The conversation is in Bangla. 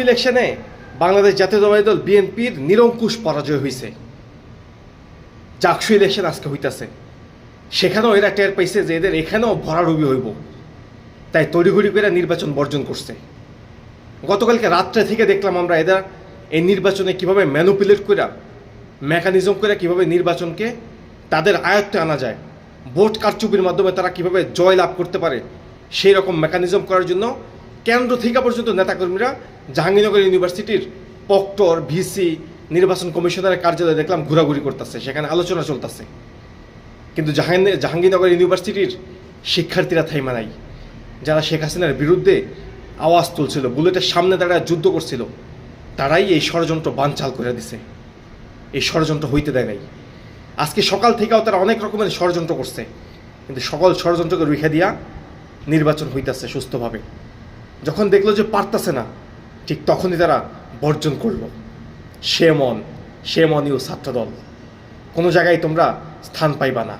ইলেকশনে বাংলাদেশ জাতীয় জাতীয়তাবাদী দল বিএনপির নিরঙ্কুশ পরাজয় হয়েছে চাকসু ইলেকশন আজকে হইতাছে। সেখানেও এরা টের পাইছে যে এদের এখানেও ভরাডুবি হইব। তাই তড়িঘড়ি করে নির্বাচন বর্জন করছে। গতকালকে রাত্রে থেকে দেখলাম আমরা এরা এই নির্বাচনে কীভাবে ম্যানুপুলেট করে মেকানিজম করে কীভাবে নির্বাচনকে তাদের আয়ত্তে আনা যায়, ভোট কারচুপির মাধ্যমে তারা কীভাবে জয় লাভ করতে পারে, সেই রকম মেকানিজম করার জন্য কেন্দ্র থেকে পর্যন্ত নেতাকর্মীরা জাহাঙ্গীরনগর ইউনিভার্সিটির পক্টর ভিসি, নির্বাচন কমিশনারের কার্যালয়ে দেখলাম ঘোরাঘুরি করতেছে, সেখানে আলোচনা চলতেছে। কিন্তু জাহাঙ্গীর জাহাঙ্গীরনগর ইউনিভার্সিটির শিক্ষার্থীরা থাইমা নাই। যারা শেখ হাসিনার বিরুদ্ধে আওয়াজ তুলছিল, বুলেটের সামনে দাঁড়ায় যুদ্ধ করছিল, তারাই এই ষড়যন্ত্র বানচাল করে দিছে। এই ষড়যন্ত্র হইতে দেয় নাই। আজকে সকাল থেকেও তারা অনেক রকমের ষড়যন্ত্র করছে, কিন্তু সকল ষড়যন্ত্রকে রুখে দিয়া নির্বাচন হইতাছে সুস্থভাবে। যখন দেখল যে পারতাছে না, ঠিক তখনই তারা বর্জন করল। সে মন, সে মনীয় ছাত্রদল। কোনো জায়গায় তোমরা স্থান পাইবা না।